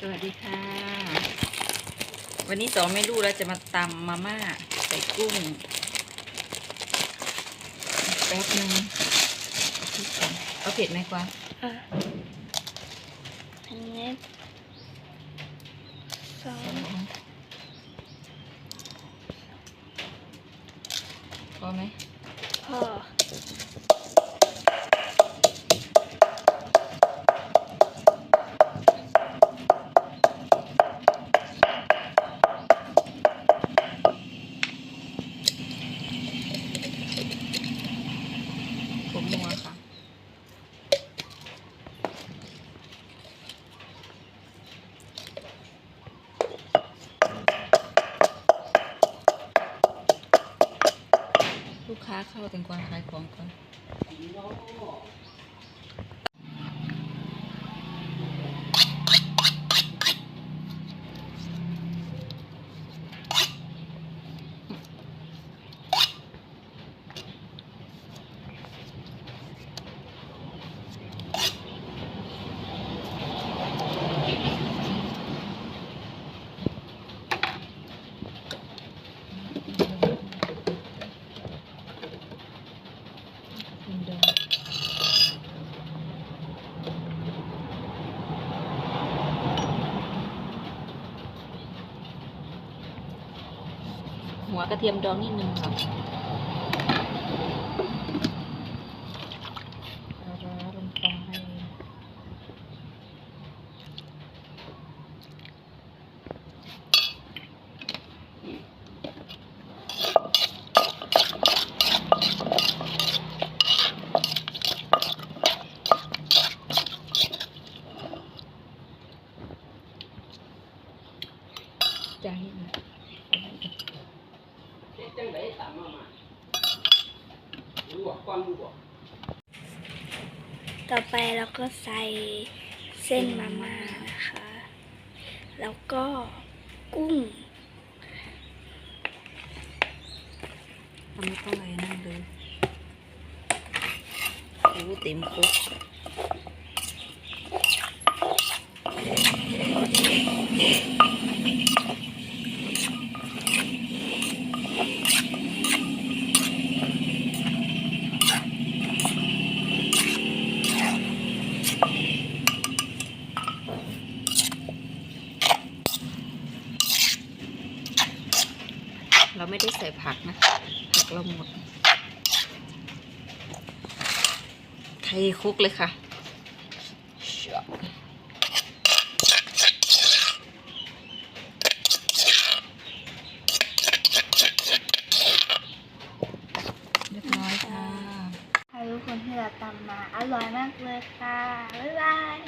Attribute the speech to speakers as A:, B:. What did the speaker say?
A: สวัสดีค่ะ วันนี้สองไม่รู้เราจะมาตำมาม่าใส่กุ้งแป๊บนึงเอาพริกก่อนเอาเผ็ดไหมกวาง
B: อะอันนี้สอง
A: พอไหม
B: พอ
A: ค้าเข้าแต่งกวาขายของก่อน หัวกระเทียมดองนิดนึงค่ะปลาร้าลงไป ใจนะ
C: จังไดตามมามาลวกก่อนลวก
B: ต่อไปเราก็ใส่เส้นมาม่านะคะ แล้วก็กุ้ง
A: ทำไม่ต้องอะไรนั่นเลยโอ้เต็มครก เราไม่ได้ใส่ผักนะ ผักเราหมด ไทยคุกเลยค่ะ เรียบร้อยค่ะ
B: ให้ทุกคนที่เราตำมา อร่อยมากเลยค่ะ บ๊ายบาย